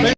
वो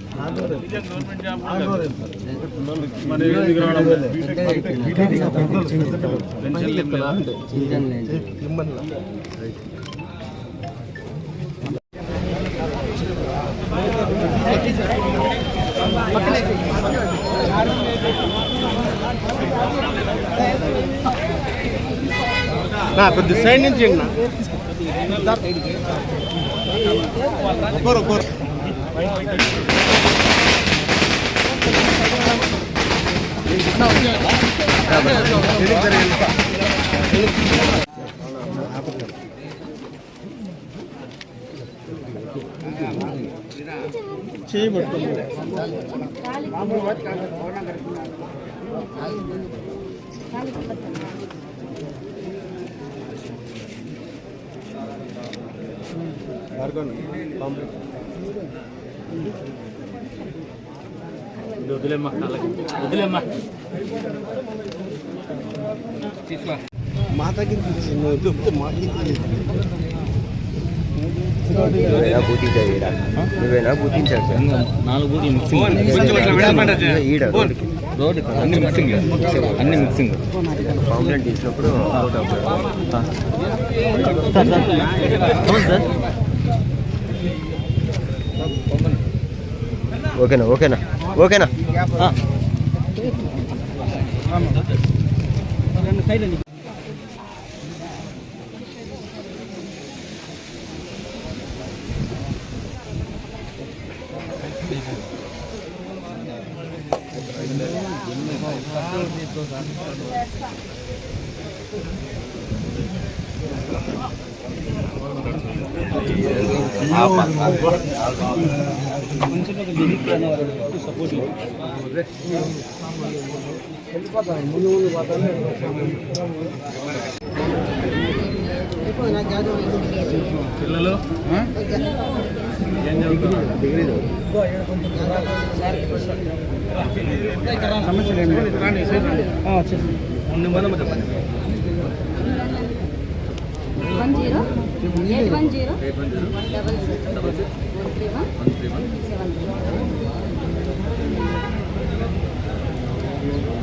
పెద్ద సైడ్ నుంచి ఎందుకు రావడం చేయబడుతుంది. పెన్షన్లు లేదా? కొద్ది సైడ్ నుంచి ఇది వదిలేమ్మా. వదిలేమ్మా. నువ్వేనా పూజించాడు ఈడ నువ్వేనా పూజించాడు సార్? నాలుగు ఈడ రోడ్డు అన్ని మిక్సింగ్ అన్ని మిక్సింగ్ కాంప్లైంట్ చేసినప్పుడు అవుట్ అవుతాడు ఓకేనా ఓకేనా ఓకేనా? పిల్లలు? ఏం చదువుతున్నారు ముందు మనం చెప్పండి. One zero. Eight one zero. Eight one zero. Six. Double six. One three one.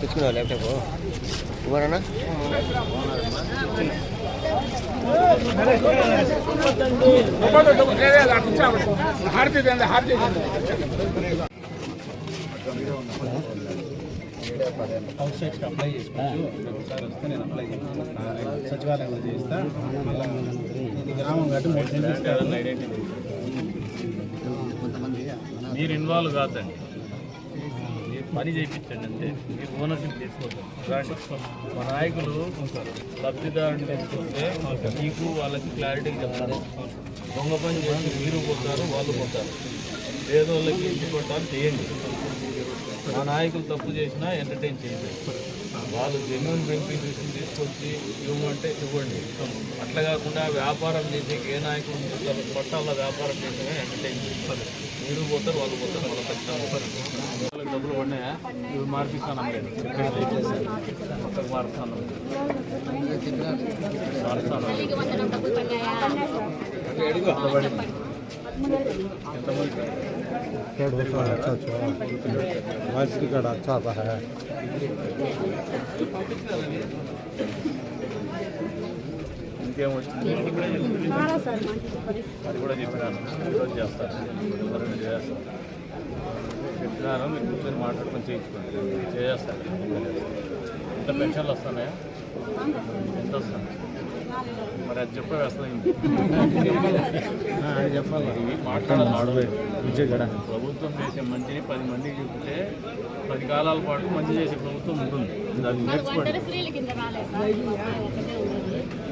తెచ్చుకున్నావు ల్యాప్టాప్? ఇవ్వరన్నా హారతి హారతి హౌస్ అప్లై చేసుకోవచ్చు ఒకసారి వస్తే నేను అప్లై చేస్తాను సచివాలయంలో చేస్తా. మళ్ళీ గ్రామం కాబట్టి మూడు సెంట్లు ఐడెంటిటీ మీరు ఇన్వాల్వ్ కాదండి. పని చేయించండి అంతే. మీరు ఓనర్షిప్ తీసుకోవద్దు మా నాయకులు లబ్ధిదారుని తీసుకుంటే మీకు వాళ్ళకి క్లారిటీగా చెప్తారు. దొంగ పని చేసి మీరు పోతారు వాళ్ళు పోతారు. పేదోళ్ళకి ఇంటి కొట్టాలి చేయండి. మా నాయకులు తప్పు చేసినా ఎంటర్టైన్ చేయండి. వాళ్ళు జెన్యున్ బెనిఫిట్ తీసుకొచ్చి ఇవ్వమంటే ఇవ్వండి. అట్లా కాకుండా వ్యాపారం చేసి ఏ చెప్తారు పట్టాల వ్యాపారం చేసినా ఎంటర్టైన్ చేస్తారు. మీరు పోతారు వాళ్ళు పోతారు వాళ్ళ వాళ్ళకి డబ్బులు పడినాయా? ఇవి మార్పిస్తాను మారుస్తాను మారుస్తాను తల్లికి వందనం డబ్బులు పడ్డాయా ఎంతమంది वाइस कार्ड अच्छा आता है ఇంకేం వచ్చింది చాలా సార్ మంచి అది కూడా చెప్పినాను ఈరోజు చేస్తాను ఎవరైనా చేస్తాను చెప్పినాను మీరు కూర్చొని మాట్లాడుకొని చేయించుకోండి చేస్తాను ఎంత పెన్షన్లు వస్తున్నాయా ఎంత వస్తాయి మరి అది చెప్పే వస్తుంది చెప్పాలి మాట్లాడాలి విజయగడ ప్రభుత్వం చేసే మంచిని పది మందికి చెప్తే పది కాలాల పాటు మంచి చేసే ప్రభుత్వం ఉంటుంది దాన్ని నేర్చుకోండి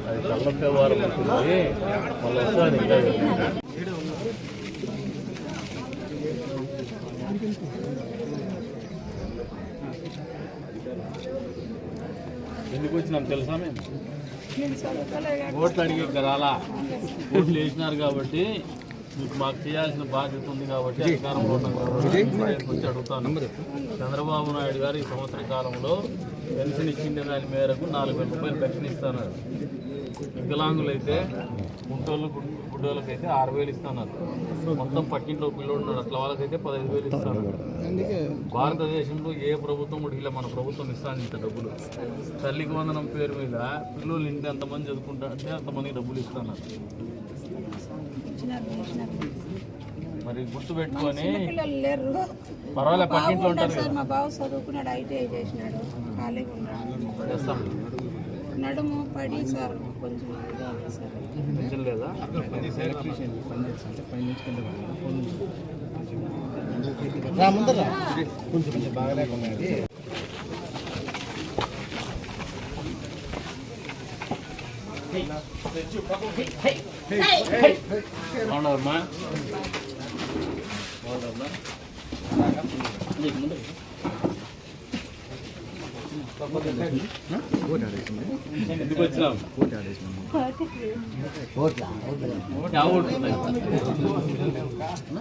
అది తలనొప్పే వారం ఉంటుంది మళ్ళీ వస్తుంది ఇంకా ఎందుకు వచ్చినాం తెలుసా మేము? ఓట్లు అడిగి రాలా? ఓట్లు వేసినారు కాబట్టి మీకు మాకు చేయాల్సిన బాధ్యత ఉంది కాబట్టి అధికారంలో ఉన్నాం కాబట్టి అడుగుతాను. చంద్రబాబు నాయుడు గారు ఈ సంవత్సర కాలంలో పెన్షన్ ఇచ్చిండే దాని మేరకు నాలుగు వేల రూపాయలు పెన్షన్ ఇస్తున్నారు వికలాంగులు అయితే గుంటోళ్ళు గుడ్డోళ్ళకి అయితే ఆరు వేలు ఇస్తున్నారు. మొత్తం పట్టింట్లో పిల్లలు ఉన్నారు అట్లా వాళ్ళకైతే పదహైదు వేలు ఇస్తున్నారు. భారతదేశంలో ఏ ప్రభుత్వం కూడా ఇలా మన ప్రభుత్వం ఇస్తాను ఇంత డబ్బులు. తల్లికి వందనం పేరు మీద పిల్లలు ఇంటి ఎంతమంది చదువుకుంటా అంటే అంతమందికి డబ్బులు ఇస్తున్నారు. మరి గుర్తు పెట్టుకొని పిల్లలు లేరు. పర్వాలే పట్టింట్లో ఉంటారు మా బావ చదువుకున్నాడు ఐటీఐ చేసినాడు ఖాళీగా ఉన్నాడు. చేస్తాం నడుము పడి సార్. కొంచెం ఇదే ఉంది సార్ పెన్షన్ లేదా? ముందర కొంచెం కొంచెం బాగలేకున్నది బాగున్నారమ్మా? బాగున్నారమ్మా? ముందు.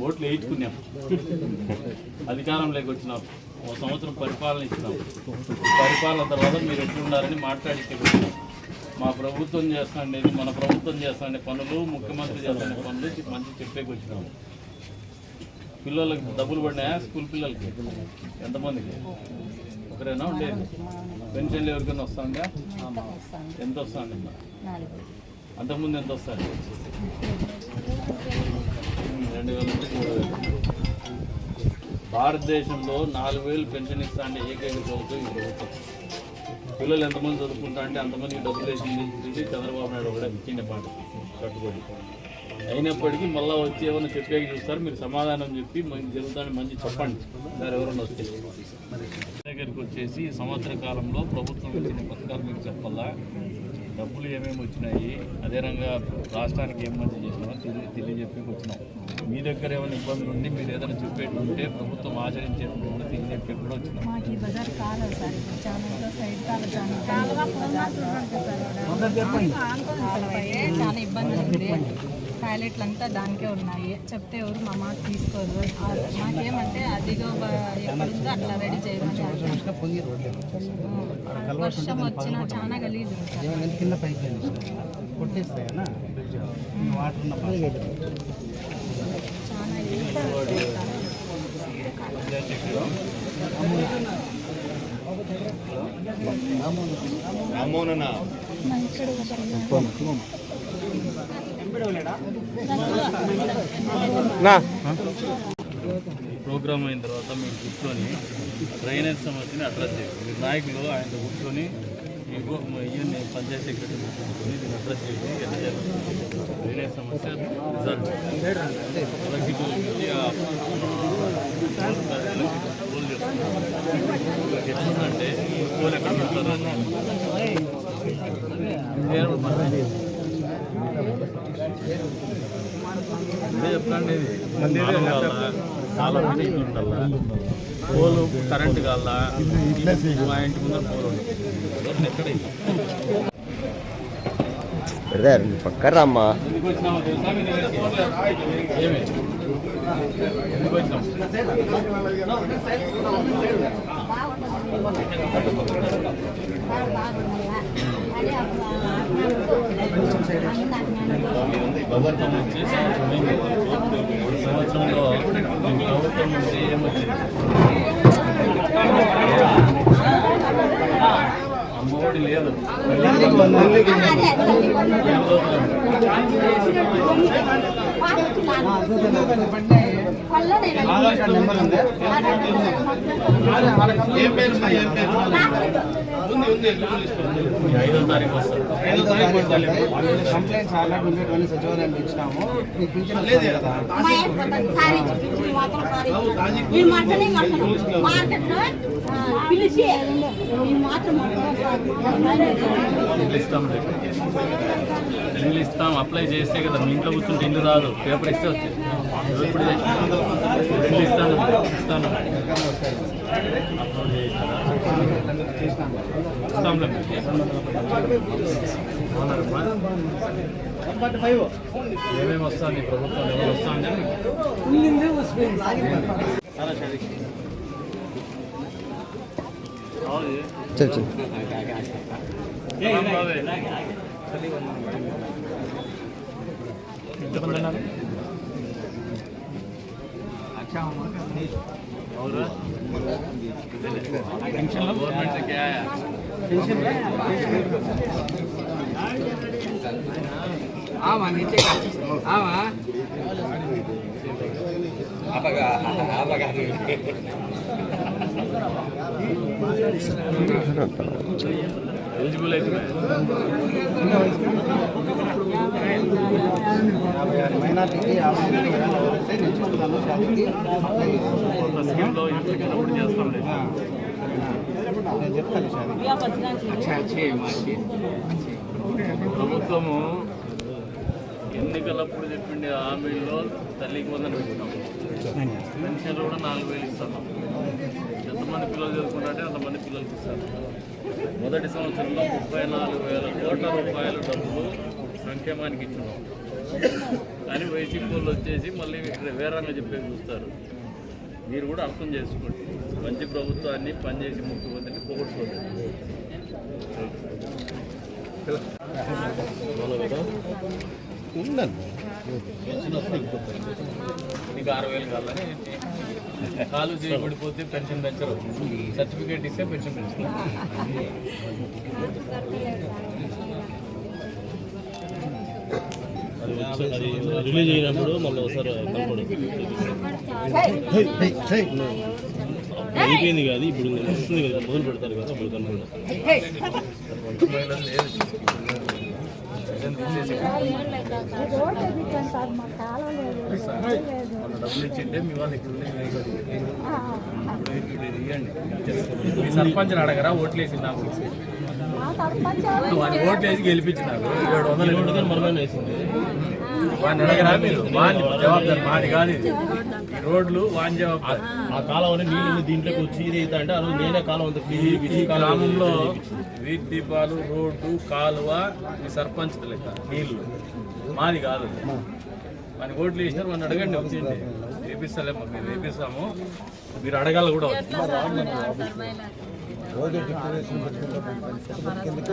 ఓట్లు వేయించుకున్నాం. అధికారంలోకి వచ్చినాం ఒక సంవత్సరం పరిపాలన ఇచ్చినాం. పరిపాలన తర్వాత మీరు ఎట్లున్నారని మాట్లాడి మా ప్రభుత్వం చేస్తాండేది మన ప్రభుత్వం చేస్తాండే పనులు ముఖ్యమంత్రి చేస్తాండే పనులు మంచి చెప్పేకి వచ్చినాము పిల్లలకి డబ్బులు పడినాయా? స్కూల్ పిల్లలకి? ఎంతమందికి? ఒకరేనా ఉండేది. పెన్షన్లు ఎవరికైనా వస్తుందా? ఎంత వస్తుంది? అంతకుముందు ఎంత వస్తుంది రెండు వేల నుంచి మూడు వేలు. భారతదేశంలో నాలుగు వేలు పెన్షన్ ఇస్తా అంటే ఏకైక ప్రభుత్వం ఈ ప్రభుత్వం. పిల్లలు ఎంతమంది చదువుకుంటా అంటే అంతమందికి డబ్బులు వేసింది ఇది చంద్రబాబు నాయుడు కూడా ఇచ్చిండే పాట కట్టుబడి. అయినప్పటికీ మళ్ళీ వచ్చి ఏమైనా చెప్పేకి చూస్తారు మీరు సమాధానం చెప్పి మంచి జరుగుతాన్ని మంచి చెప్పండి. దాని ఎవరైనా వస్తే. దగ్గరికి వచ్చేసి ఈ సంవత్సర కాలంలో ప్రభుత్వం ఇచ్చిన పథకాలు మీకు చెప్పాలా? డబ్బులు ఏమేమి వచ్చినాయి? అదే రంగా రాష్ట్రానికి ఏం మంచి చేసినామో తెలియ తెలియజెప్పి వచ్చినాం. మీ దగ్గర ఏమైనా ఇబ్బందులు ఉండి మీరు ఏదైనా చెప్పేటి ఉంటే ప్రభుత్వం ఆచరించేది కూడా తెలియజెప్పి కూడా వచ్చినాం. మాకు చాలా చాలా టాయిలెట్లు అంతా దానికే ఉన్నాయి. చెప్తే ఎవరు మా మాట తీసుకోరు. మాకేమంటే అదిగో బ- ఎక్కడుందో అట్లా రెడీ చేయమని వర్షం వచ్చినా చాలా గలీజు ఉంది సార్. ఏమైనా కింద పైకి కొట్టేస్తాయనా వాటర్ ఉన్న చాలా ఇబ్బంది ఈ ప్రోగ్రామ్ అయిన తర్వాత మేము కూర్చొని డ్రైనేజ్ సమస్యని అడ్రస్ చేయాలి మీరు నాయకులు ఆయన కూర్చొని మీకు ఇవన్నీ పంచాయతీ సెక్రటరీ కూర్చొని దీన్ని అడ్రస్ చేసి ఎలా చేయాలి? డ్రైనేజ్ సమస్య రిజల్ట్. అలాగే చేస్తున్నారు ఎట్లుందంటే ఈ ఎక్కడ పెడతారు నేను మరి ఇదే చెప్తాండి ఇది కాలం కావాలా కాలం ఫిట్టింగ్ ఉండాలా పోలు కరెంట్ కావాలా మా ఇంటి ముందర పోలు ఎక్కడ బ్రదర్ పక్క రమ్మా ఎందుకు ప్రభుత్వం వచ్చి సంవత్సరం సంవత్సరంలో ఈ ప్రభుత్వం నుంచి ఏమొచ్చింది అమ్మఒడి లేదు కంప్లైంట్స్ ఆల్రెడీ ఉండేటువంటి సచివాలయం ఇచ్చినాము. పిలిచి ఇస్తాం అప్లై చేస్తే కదా మీ ఇంట్లో కూర్చుంటే ఇల్లు రాదు. పేపర్ ఇస్తే వచ్చేది. ఇప్పుడు ఇల్లు ఇస్తాను ఇస్తాను అప్లోడ్ చేసినారా? ఏమేమి వస్తుంది ప్రభుత్వం ఎవరు వస్తుంది చల్ ఆమా నీచే ఆమా ఆపగా ఆపగా ఎలిజిబుల్ అయితే మైనార్టీకి యాభై ఎనిమిది వస్తే నేను చెప్తాను షాదీకి నేను చెప్తాను షాదీకి ప్రభుత్వము ఎన్నికలప్పుడు చెప్పిండే హామీల్లో తల్లికి వందన పెట్టినాం పెన్షన్లు కూడా నాలుగు వేలు ఇస్తున్నాం. ఎంతమంది పిల్లలు చదువుకుంటే అంతమంది పిల్లలకి ఇస్తారు. మొదటి సంవత్సరంలో ముప్పై నాలుగు వేల కోట్ల రూపాయల డబ్బులు సంక్షేమానికి ఇచ్చినాం. కానీ వైసీపీ వాళ్ళు వచ్చేసి మళ్ళీ ఇక్కడ వేరంగా చెప్పేసి చూస్తారు. మీరు కూడా అర్థం చేసుకోండి. మంచి ప్రభుత్వాన్ని పనిచేసి ముఖ్యమంత్రిని పొగొట్టుకోండి. నీకు ఆరు వేలు కావాలని కాలు చేయబడిపోతే పెన్షన్ పెంచరు. సర్టిఫికేట్ ఇస్తే పెన్షన్ పెంచుతారు. రిలీజ్ అయినప్పుడు మళ్ళీ ఒకసారి అయిపోయింది కాదు ఇప్పుడు వస్తుంది కదా మొదలు పెడతారు కదా అప్పుడు మీ సర్పంచ్ అడగరా ఓట్లు వేసి నాకు వాడిని ఓట్లు వేసి గెలిపించినారు. ఏడు వందలు వేసింది. వాడిని అడగరా మీరు? వాడిని జవాబుదారి మాది కాదు ఇది. ఈ రోడ్లు వాని జవాబుదారి. ఆ కాలం నీళ్ళు దీంట్లోకి వచ్చి ఇది అవుతా అంటే ఆ రోజు నేనే కాలం అంతా ఈ గ్రామంలో వీధి దీపాలు రోడ్డు కాలువ ఈ సర్పంచ్ లెక్క నీళ్ళు మాది కాదు మన ఓట్లు వేసినారు మన అడగండి వచ్చింది వేపిస్తలే మాకు మేము వేపిస్తాము. మీరు అడగాల కూడా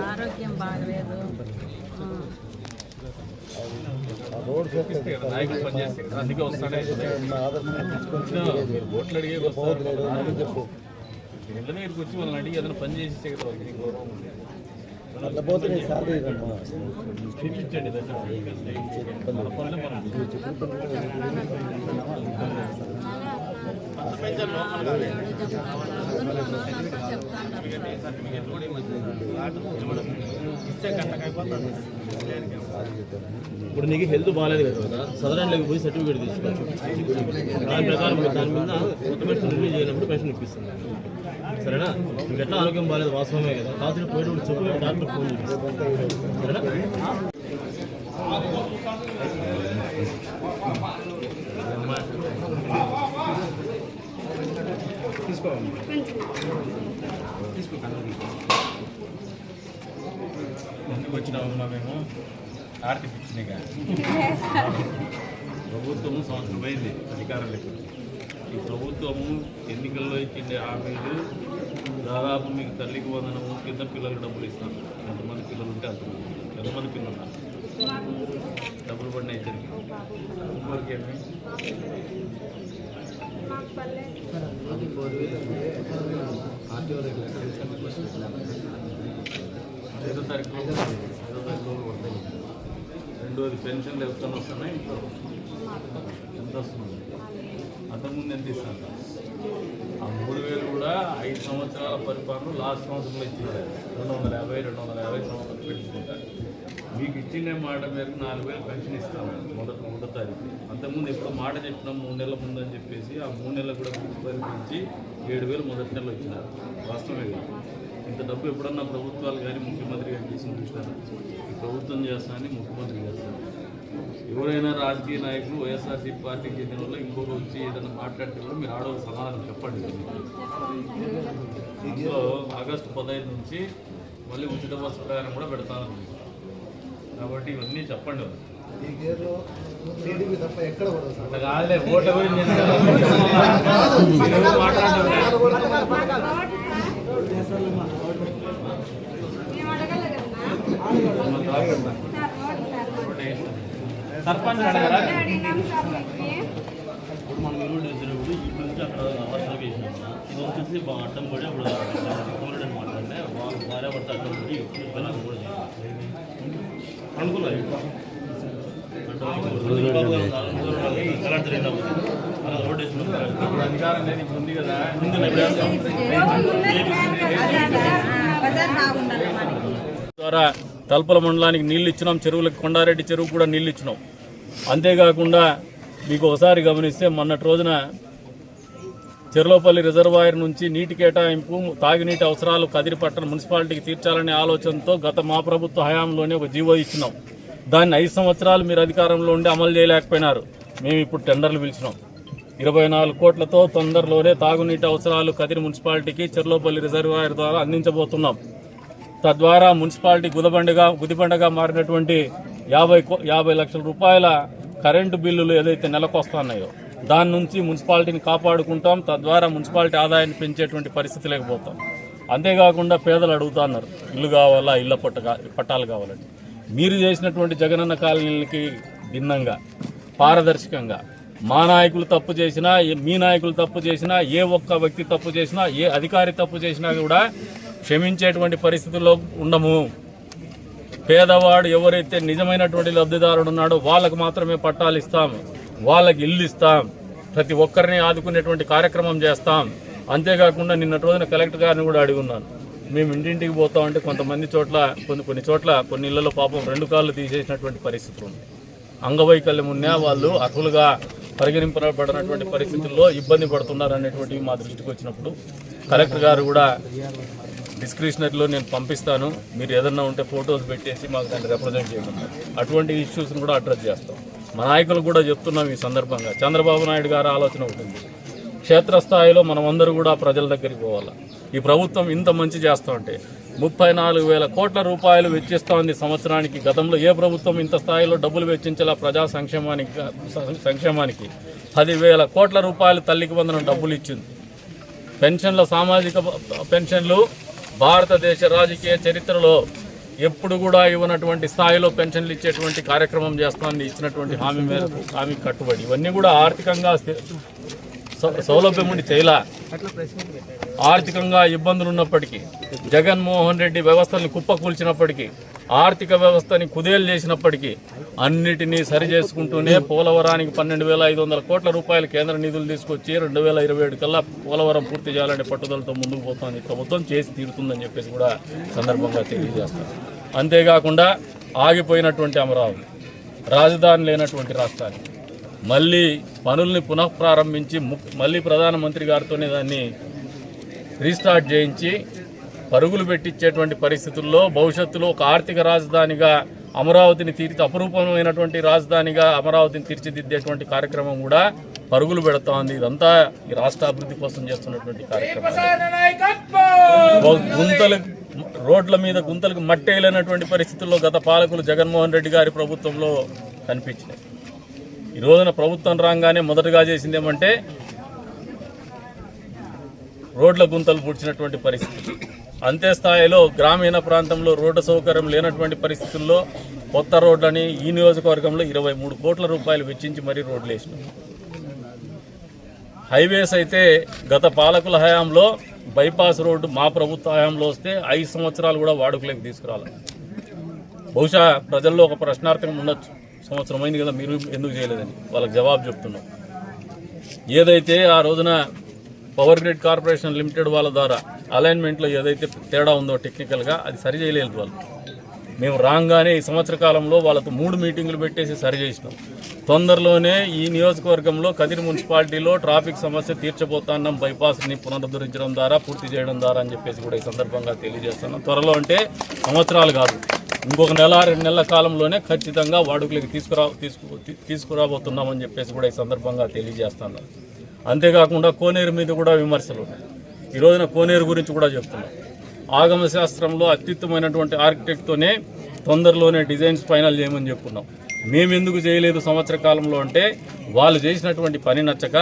ఆరోగ్యం బాగలేదు. ఓట్లు అడిగే వస్తారు ఇళ్ళ దగ్గరికి వచ్చి వాళ్ళని అడిగి ఏదైనా పని చేసి ఇస్తే గౌరవం చూపించండి దశ. ఇప్పుడు నీకు హెల్త్ బాగాలేదు కదా సదరన్ పోయి సర్టిఫికేట్ తీసుకోవచ్చు దాని ప్రకారం దాని మీద కొత్త పెన్షన్ రిలీజ్ చేయనప్పుడు పెన్షన్ ఇప్పిస్తుంది. సరేనా? మీకు ఎట్లా ఆరోగ్యం బాగాలేదు వాస్తవమే కదా? కాదు పోయినప్పుడు చెప్పు డాక్టర్ ఫోన్ చేస్తాను సరేనా? ఎందుకు వచ్చిన మేము ఆర్థిక పిచ్చినిగా ప్రభుత్వము సంవత్సరం పోయింది అధికారంలోకి ఈ ప్రభుత్వము ఎన్నికల్లో ఇచ్చిండే హామీలు దాదాపు మీకు తల్లికి వందనము కింద పిల్లలకు డబ్బులు ఇస్తాం ఎంతమంది పిల్లలు ఉంటే అంతమంది ఎంతమంది పిల్లలు ఉన్నారు డబ్బులు పడిన ఇద్దరికి ఇంకొకరికి ఏమి ఐదో తారీఖు ఐదో తారీఖు పడతాయి రెండోది పెన్షన్లు ఎవరితో వస్తున్నాయి ఎంత వస్తుంది అంతకుముందు ఎంత ఇస్తాను? ఆ మూడు వేలు కూడా ఐదు సంవత్సరాల పరిపాలన లాస్ట్ సంవత్సరంలో ఇచ్చింది. రెండు వందల యాభై రెండు వందల యాభై సంవత్సరాలు పెట్టుకుంటారు మీకు ఇచ్చిన మాట మేరకు నాలుగు వేలు పెన్షన్ ఇస్తాను మొదటి మూడో తారీఖు. అంతకుముందు ఎప్పుడో మాట చెప్పినాం మూడు నెలల ముందు అని చెప్పేసి ఆ మూడు నెలలు కూడా పరిపించి ఏడు వేలు మొదటి నెల వచ్చినారు వాస్తవమే కాదు. ఇంత డబ్బు ఎప్పుడన్నా ప్రభుత్వాలు కానీ ముఖ్యమంత్రి గారు చేసిన చూసినారు? ఈ ప్రభుత్వం చేస్తానని ముఖ్యమంత్రి చేస్తారు ఎవరైనా రాజకీయ నాయకులు వైఎస్ఆర్సీ పార్టీకి చెందిన వాళ్ళు ఇంకొక వచ్చి ఏదైనా మాట్లాడితే కూడా మీరు ఆడవాళ్ళు సమాధానం చెప్పండి. ఇందులో ఆగస్టు పదహైదు నుంచి మళ్ళీ ఉచిత బస్సు ప్రయాణం కూడా పెడతాను కాబట్టి ఇవన్నీ చెప్పండి కాదులే ఓట్ల గురించి. సర్పంచ్ అడగరా? ఇప్పుడు మనం ఇల్లు చేసినప్పుడు ఇప్పుడు నుంచి అక్కడ వర్షాలు వేసినాం ఇది వచ్చేసి బాగా అడ్డం పడి అప్పుడు కోరడని మాట్లాడితే వాళ్ళు భార్య భర్త అడ్డం పడి ఇప్పుడు పిల్లలు కూడా ద్వారా తల్పల మండలానికి నీళ్ళు ఇచ్చినాం. చెరువులకు కొండారెడ్డి చెరువు కూడా నీళ్ళు ఇచ్చినాం. అంతేకాకుండా మీకు ఒకసారి గమనిస్తే మొన్నటి రోజున చెర్లోపల్లి రిజర్వాయర్ నుంచి నీటి కేటాయింపు తాగునీటి అవసరాలు కదిరిపట్టణ మున్సిపాలిటీకి తీర్చాలనే ఆలోచనతో గత మా ప్రభుత్వ హయాంలోనే ఒక జీవో ఇచ్చినాం. దాన్ని ఐదు సంవత్సరాలు మీరు అధికారంలో ఉండి అమలు చేయలేకపోయినారు. మేము ఇప్పుడు టెండర్లు పిలిచినాం. ఇరవై నాలుగు కోట్లతో తొందరలోనే తాగునీటి అవసరాలు కదిరి మున్సిపాలిటీకి చెర్లోపల్లి రిజర్వాయర్ ద్వారా అందించబోతున్నాం. తద్వారా మున్సిపాలిటీ గుదబండగా గుదిబండగా మారినటువంటి యాభై కో- యాభై లక్షల రూపాయల కరెంటు బిల్లులు ఏదైతే నెలకొస్తున్నాయో దాని నుంచి మున్సిపాలిటీని కాపాడుకుంటాం తద్వారా మున్సిపాలిటీ ఆదాయాన్ని పెంచేటువంటి పరిస్థితి లేకపోతాం అంతేకాకుండా పేదలు అడుగుతున్నారు ఇల్లు కావాలా ఇళ్ళ పట్ట పట్టాలు కావాలని మీరు చేసినటువంటి జగనన్న కాలనీలకి భిన్నంగా పారదర్శకంగా మా నాయకులు తప్పు చేసినా ఏ- మీ నాయకులు తప్పు చేసినా ఏ ఒక్క వ్యక్తి తప్పు చేసినా ఏ అధికారి తప్పు చేసినా కూడా క్షమించేటువంటి పరిస్థితుల్లో ఉండము. పేదవాడు ఎవరైతే నిజమైనటువంటి లబ్ధిదారుడు ఉన్నాడో వాళ్ళకు మాత్రమే పట్టాలు ఇస్తాము. వాళ్ళకి ఇల్లు ఇస్తాం. ప్రతి ఒక్కరిని ఆదుకునేటువంటి కార్యక్రమం చేస్తాం. అంతేకాకుండా నిన్నటి రోజున కలెక్టర్ గారిని కూడా అడిగి ఉన్నాను. మేము ఇంటింటికి పోతామంటే కొంతమంది చోట్ల కొన్ని కొన్ని చోట్ల కొన్ని ఇళ్ళలో పాపం రెండు కాళ్ళు తీసేసినటువంటి పరిస్థితులు ఉంది అంగవైకల్యం ఉన్నా వాళ్ళు అర్హులుగా పరిగణింపబడినటువంటి పరిస్థితుల్లో ఇబ్బంది పడుతున్నారు అనేటువంటివి మా దృష్టికి వచ్చినప్పుడు కలెక్టర్ గారు కూడా డిస్క్రిప్షనరీలో నేను పంపిస్తాను. మీరు ఏదన్నా ఉంటే ఫొటోస్ పెట్టేసి మాకు దాన్ని రిప్రజెంట్ చేయమన్నారు. అటువంటి ఇష్యూస్ని కూడా అడ్రస్ చేస్తాం. మా నాయకులు కూడా చెప్తున్నాం ఈ సందర్భంగా. చంద్రబాబు నాయుడు గారి ఆలోచన ఉంటుంది క్షేత్రస్థాయిలో మనం అందరూ కూడా ప్రజల దగ్గరికి పోవాలి? ఈ ప్రభుత్వం ఇంత మంచి చేస్తూ ఉంటే ముప్పై నాలుగు వేల కోట్ల రూపాయలు వెచ్చిస్తోంది సంవత్సరానికి. గతంలో ఏ ప్రభుత్వం ఇంత స్థాయిలో డబ్బులు వెచ్చించేలా ప్రజా సంక్షేమానికి సంక్షేమానికి? పదివేల కోట్ల రూపాయలు తల్లికి వందనం డబ్బులు ఇచ్చింది. పెన్షన్ల సామాజిక పెన్షన్లు భారతదేశ రాజకీయ చరిత్రలో ఎప్పుడు కూడా ఇవ్వనటువంటి స్థాయిలో పెన్షన్లు ఇచ్చేటువంటి కార్యక్రమం చేస్తామని ఇచ్చినటువంటి హామీ మేరకు హామీ కట్టుబడి. ఇవన్నీ కూడా ఆర్థికంగా సౌలభ్యం ఉండి చేయలా ఆర్థికంగా ఇబ్బందులు ఉన్నప్పటికీ జగన్మోహన్ రెడ్డి వ్యవస్థలను కుప్పకూల్చినప్పటికీ ఆర్థిక వ్యవస్థని కుదేలు చేసినప్పటికీ అన్నిటినీ సరి చేసుకుంటూనే పోలవరానికి పన్నెండు వేల ఐదు వందల కోట్ల రూపాయలు కేంద్ర నిధులు తీసుకొచ్చి రెండు వేల ఇరవై ఏడు కల్లా పోలవరం పూర్తి చేయాలనే పట్టుదలతో ముందుకు పోతోంది. ప్రభుత్వం చేసి తీరుతుందని చెప్పేసి కూడా సందర్భంగా తెలియజేస్తారు. అంతేకాకుండా ఆగిపోయినటువంటి అమరావతి రాజధాని లేనటువంటి రాష్ట్రాన్ని మళ్ళీ పనుల్ని పునఃప్రారంభించి ము- మళ్ళీ ప్రధానమంత్రి గారితోనే దాన్ని రీస్టార్ట్ చేయించి పరుగులు పెట్టించేటువంటి పరిస్థితుల్లో భవిష్యత్తులో ఒక ఆర్థిక రాజధానిగా అమరావతిని తీర్చి అపరూపమైనటువంటి రాజధానిగా అమరావతిని తీర్చిదిద్దేటువంటి కార్యక్రమం కూడా పరుగులు పెడతా ఉంది ఇదంతా ఈ రాష్ట్ర అభివృద్ధి కోసం చేస్తున్నటువంటి కార్యక్రమం. గుంతలు రోడ్ల మీద గుంతలకు మట్టేయలేనటువంటి పరిస్థితుల్లో గత పాలకులు జగన్మోహన్ రెడ్డి గారి ప్రభుత్వంలో కనిపించినాయి. ఈ రోజున ప్రభుత్వం రాగానే మొదటగా చేసింది ఏమంటే రోడ్ల గుంతలు పూడ్చినటువంటి పరిస్థితి. అంతే స్థాయిలో గ్రామీణ ప్రాంతంలో రోడ్డు సౌకర్యం లేనటువంటి పరిస్థితుల్లో కొత్త రోడ్లని ఈ నియోజకవర్గంలో ఇరవై మూడు కోట్ల రూపాయలు వెచ్చించి మరీ రోడ్లు వేసినాం. హైవేస్ అయితే గత పాలకుల హయాంలో బైపాస్ రోడ్డు మా ప్రభుత్వ హయాంలో వస్తే ఐదు సంవత్సరాలు కూడా వాడుకలోకి తీసుకురాలి. బహుశా ప్రజల్లో ఒక ప్రశ్నార్థకం ఉండొచ్చు. సంవత్సరం అయింది కదా మీరు ఎందుకు చేయలేదని వాళ్ళకి జవాబు చెప్తున్నాం. ఏదైతే ఆ రోజున పవర్ గ్రిడ్ కార్పొరేషన్ లిమిటెడ్ వాళ్ళ ద్వారా అలైన్మెంట్లో ఏదైతే తేడా ఉందో టెక్నికల్గా అది సరి చేయలేదు వాళ్ళు. మేము రాగానే ఈ సంవత్సర కాలంలో వాళ్ళతో మూడు మీటింగులు పెట్టేసి సరి చేసినాం. తొందరలోనే ఈ నియోజకవర్గంలో కదిరి మున్సిపాలిటీలో ట్రాఫిక్ సమస్య తీర్చబోతున్నాం బైపాస్ని పునరుద్ధరించడం ద్వారా పూర్తి చేయడం ద్వారా అని చెప్పేసి కూడా ఈ సందర్భంగా తెలియజేస్తున్నాం. త్వరలో అంటే సంవత్సరాలు కాదు. ఇంకొక నెల రెండు నెలల కాలంలోనే ఖచ్చితంగా వాడుకలకి తీసుకురా తీసుకు తీసుకురాబోతున్నామని చెప్పేసి కూడా ఈ సందర్భంగా తెలియజేస్తున్నాం. అంతేకాకుండా కోనేరు మీద కూడా విమర్శలు ఉన్నాయి. ఈ రోజున కోనేరు గురించి కూడా చెప్తున్నాం. ఆగమ శాస్త్రంలో అత్యుత్తమైనటువంటి ఆర్కిటెక్ట్తోనే తొందరలోనే డిజైన్స్ ఫైనల్ చేయమని చెప్పుకున్నాం. మేము ఎందుకు చేయలేదు సంవత్సర కాలంలో అంటే వాళ్ళు చేసినటువంటి పని నచ్చక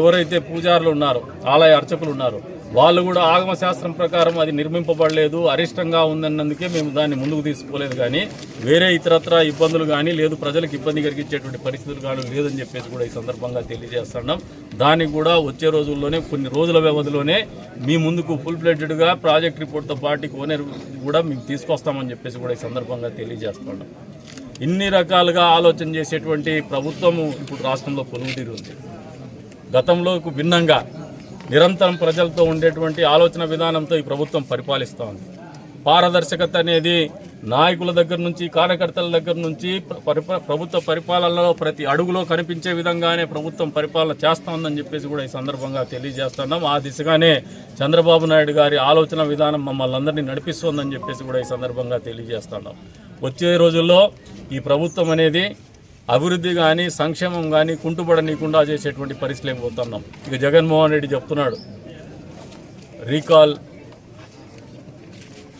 ఎవరైతే పూజారులు ఉన్నారో ఆలయ అర్చకులు ఉన్నారో వాళ్ళు కూడా ఆగమ శాస్త్రం ప్రకారం అది నిర్మింపబడలేదు అరిష్టంగా ఉందన్నందుకే మేము దాన్ని ముందుకు తీసుకోలేదు కానీ వేరే ఇతరత్ర ఇబ్బందులు కానీ లేదు ప్రజలకు ఇబ్బంది కలిగించేటువంటి పరిస్థితులు కానీ లేదని చెప్పేసి కూడా ఈ సందర్భంగా తెలియజేస్తున్నాం. దానికి కూడా వచ్చే రోజుల్లోనే కొన్ని రోజుల వ్యవధిలోనే మీ ముందుకు ఫుల్ ప్లేటెడ్గా ప్రాజెక్ట్ రిపోర్ట్తో పాటు ఓనర్ కూడా మేము తీసుకొస్తామని చెప్పేసి కూడా ఈ సందర్భంగా తెలియజేస్తున్నాం. ఇన్ని రకాలుగా ఆలోచన చేసేటువంటి ప్రభుత్వము ఇప్పుడు రాష్ట్రంలో పొలుగుతీరు ఉంది. గతంలోకి భిన్నంగా నిరంతరం ప్రజలతో ఉండేటువంటి ఆలోచన విధానంతో ఈ ప్రభుత్వం పరిపాలిస్తూ ఉంది. పారదర్శకత అనేది నాయకుల దగ్గర నుంచి కార్యకర్తల దగ్గర నుంచి పరిప- ప్రభుత్వ పరిపాలనలో ప్రతి అడుగులో కనిపించే విధంగానే ప్రభుత్వం పరిపాలన చేస్తా ఉందని చెప్పేసి కూడా ఈ సందర్భంగా తెలియజేస్తున్నాం. ఆ దిశగానే చంద్రబాబు నాయుడు గారి ఆలోచన విధానం మమ్మల్ని అందరినీ నడిపిస్తోందని చెప్పేసి కూడా ఈ సందర్భంగా తెలియజేస్తున్నాం. వచ్చే రోజుల్లో ఈ ప్రభుత్వం అనేది అభివృద్ధి కానీ సంక్షేమం కానీ కుంటుపడనీయకుండా చేసేటువంటి పరిస్థితులు పోతున్నాం. ఇక జగన్మోహన్ రెడ్డి చెప్తున్నాడు. రీకాల్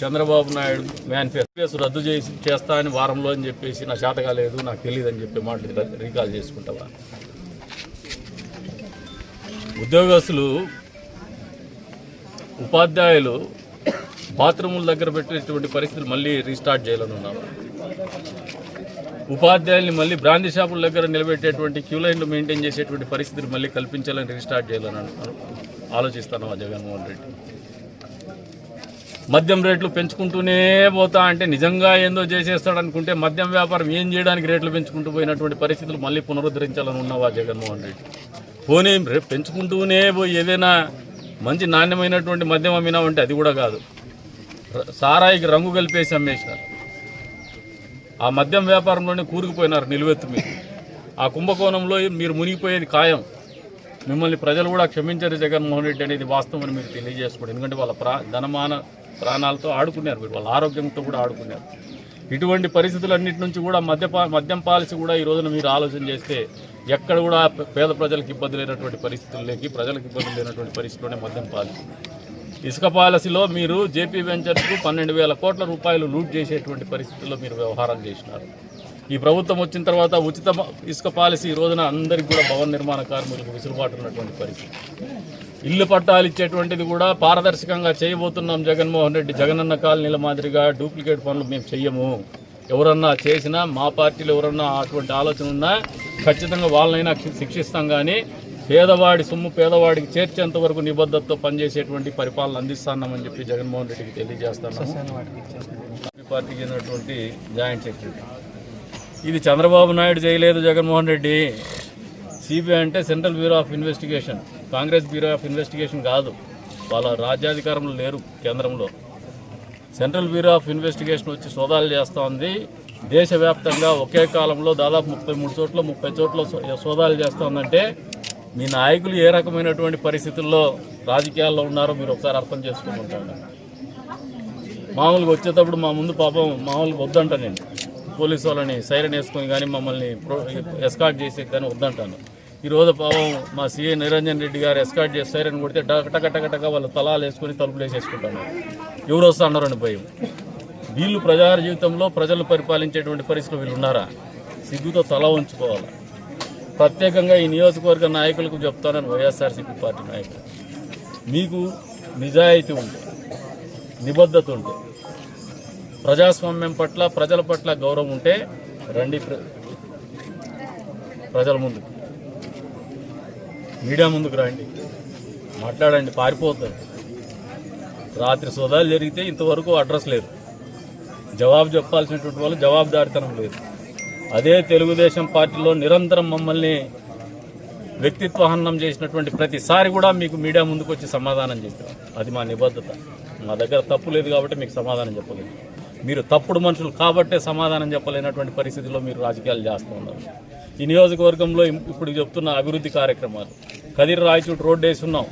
చంద్రబాబు నాయుడు మేనిఫెస్టో రద్దు చేసి చేస్తా అని వారంలో అని చెప్పేసి నా చేత కాలేదు నాకు తెలియదు అని చెప్పి మాటలు రీకాల్ చేసుకుంటావా? ఉద్యోగస్తులు ఉపాధ్యాయులు బాత్రూముల దగ్గర పెట్టేటువంటి పరిస్థితులు మళ్ళీ రీస్టార్ట్ చేయాలని ఉన్నారు ఉపాధ్యాయుల్ని మళ్ళీ బ్రాందీ షాపుల దగ్గర నిలబెట్టేటువంటి క్యూ లైన్లు మెయింటైన్ చేసేటువంటి పరిస్థితిని మళ్ళీ కల్పించాలని రీస్టార్ట్ చేయాలని అను- ఆలోచిస్తాను జగన్మోహన్ రెడ్డి? మద్యం రేట్లు పెంచుకుంటూనే పోతా అంటే నిజంగా ఏందో చేసేస్తాడు అనుకుంటే మద్యం వ్యాపారం ఏం చేయడానికి రేట్లు పెంచుకుంటూ పోయినటువంటి పరిస్థితులు మళ్ళీ పునరుద్ధరించాలని ఉన్నవా జగన్మోహన్ రెడ్డి? పోనీ రేపు పెంచుకుంటూనే పోయి ఏదైనా మంచి నాణ్యమైనటువంటి మద్యం అమ్మినామంటే అది కూడా కాదు. సారాయికి రంగు కలిపేసి అమ్మేసినారు. ఆ మద్యం వ్యాపారంలోనే కూరుకుపోయినారు నిలువెత్తు మీరు ఆ కుంభకోణంలో మీరు మునిగిపోయేది ఖాయం. మిమ్మల్ని ప్రజలు కూడా క్షమించారు జగన్మోహన్ రెడ్డి అనేది వాస్తవం అని మీరు తెలియజేసుకోండి. ఎందుకంటే వాళ్ళ ప్రా ధనమాన ప్రాణాలతో ఆడుకున్నారు మీరు వాళ్ళ ఆరోగ్యంతో కూడా ఆడుకున్నారు. ఇటువంటి పరిస్థితులన్నిటి నుంచి కూడా మద్యపా మద్యం పాలసీ కూడా ఈ రోజున మీరు ఆలోచన చేస్తే ఎక్కడ కూడా పేద ప్రజలకు ఇబ్బంది లేనటువంటి పరిస్థితుల్లోకి ప్రజలకు ఇబ్బంది లేనటువంటి పరిస్థితుల్లోనే మద్యం పాలసీ. ఇసుక పాలసీలో మీరు జేపీ వెంచర్స్కు పన్నెండు వేల కోట్ల రూపాయలు లూట్ చేసేటువంటి పరిస్థితుల్లో మీరు వ్యవహారం చేసినారు. ఈ ప్రభుత్వం వచ్చిన తర్వాత ఉచిత ఇసుక పాలసీ ఈ రోజున అందరికీ కూడా భవన నిర్మాణ కార్మికులకు విసులుబాటు ఉన్నటువంటి పరిస్థితి. ఇల్లు పట్టాలు ఇచ్చేటువంటిది కూడా పారదర్శకంగా చేయబోతున్నాం జగన్మోహన్ రెడ్డి. జగనన్న కాలనీల మాదిరిగా డూప్లికేట్ పనులు మేము చెయ్యము. ఎవరన్నా చేసినా మా పార్టీలో ఎవరన్నా అటువంటి ఆలోచన ఉన్నా ఖచ్చితంగా వాళ్ళనైనా శిక్షిస్తాం కానీ పేదవాడి సొమ్ము పేదవాడికి చేర్చేంత వరకు నిబద్ధతతో పనిచేసేటువంటి పరిపాలన అందిస్తున్నామని చెప్పి జగన్మోహన్ రెడ్డికి తెలియజేస్తున్నాము. పార్టీకి చెందినటువంటి జాయింట్ సెక్రటరీ. ఇది చంద్రబాబు నాయుడు చేయలేదు జగన్మోహన్ రెడ్డి. సిబిఐ అంటే central bureau of investigation. Congress bureau of investigation కాదు. వాళ్ళ రాజ్యాధికారంలో లేరు కేంద్రంలో. సెంట్రల్ బ్యూరో ఆఫ్ ఇన్వెస్టిగేషన్ వచ్చి సోదాలు చేస్తూ ఉంది దేశవ్యాప్తంగా ఒకే కాలంలో దాదాపు ముప్పై మూడు చోట్ల ముప్పై చోట్ల సోదాలు చేస్తూ ఉందంటే మీ నాయకులు ఏ రకమైనటువంటి పరిస్థితుల్లో రాజకీయాల్లో ఉన్నారో మీరు ఒకసారి అర్థం చేసుకుంటుంటాను మామూలుగా వచ్చేటప్పుడు మా ముందు పాపం మామూలుగా వద్దంట నేను. పోలీసు వాళ్ళని సైరన్ వేసుకొని కానీ మమ్మల్ని ప్రో ఎస్కాట్ చేసే కానీ వద్దంటాను. ఈరోజు పాపం మా సీఏ నిరంజన్ రెడ్డి గారు ఎస్కాట్ చేసి సైరన్ కొడితే టక వాళ్ళు తలాలు వేసుకొని తలుపులు వేసేసుకుంటాను. ఎవరు వస్తున్నారని భయం. వీళ్ళు ప్రజా జీవితంలో ప్రజలు పరిపాలించేటువంటి పరిస్థితులు వీళ్ళు ఉన్నారా? సిగ్గుతో తల ఉంచుకోవాలి ప్రత్యేకంగా ఈ నియోజకవర్గ నాయకులకు చెప్తానని వైఎస్ఆర్సీపీ పార్టీ నాయకులు. మీకు నిజాయితీ ఉంటే నిబద్ధత ఉంటే ప్రజాస్వామ్యం పట్ల ప్రజల పట్ల గౌరవం ఉంటే రండి ప్ర- ప్రజల ముందుకు. మీడియా ముందుకు రండి. మాట్లాడండి పారిపోతారు రాత్రి సోదాలు జరిగితే ఇంతవరకు అడ్రస్ లేదు. జవాబు చెప్పాల్సినటువంటి వాళ్ళు జవాబుదారితనం లేదు. అదే తెలుగుదేశం పార్టీలో నిరంతరం మమ్మల్ని వ్యక్తిత్వహనం చేసినటువంటి ప్రతిసారి కూడా మీకు మీడియా ముందుకు వచ్చి సమాధానం చెప్పాం అది మా నిబద్ధత. మా దగ్గర తప్పు లేదు కాబట్టి మీకు సమాధానం చెప్పలేదు మీరు తప్పుడు మనుషులు కాబట్టే సమాధానం చెప్పలేనటువంటి పరిస్థితిలో మీరు రాజకీయాలు చేస్తూ ఉన్నారు. ఈ నియోజకవర్గంలో ఇప్పుడు చెప్తున్న అభివృద్ధి కార్యక్రమాలు. కదిరి రాయచూటి రోడ్డు వేసి ఉన్నాం.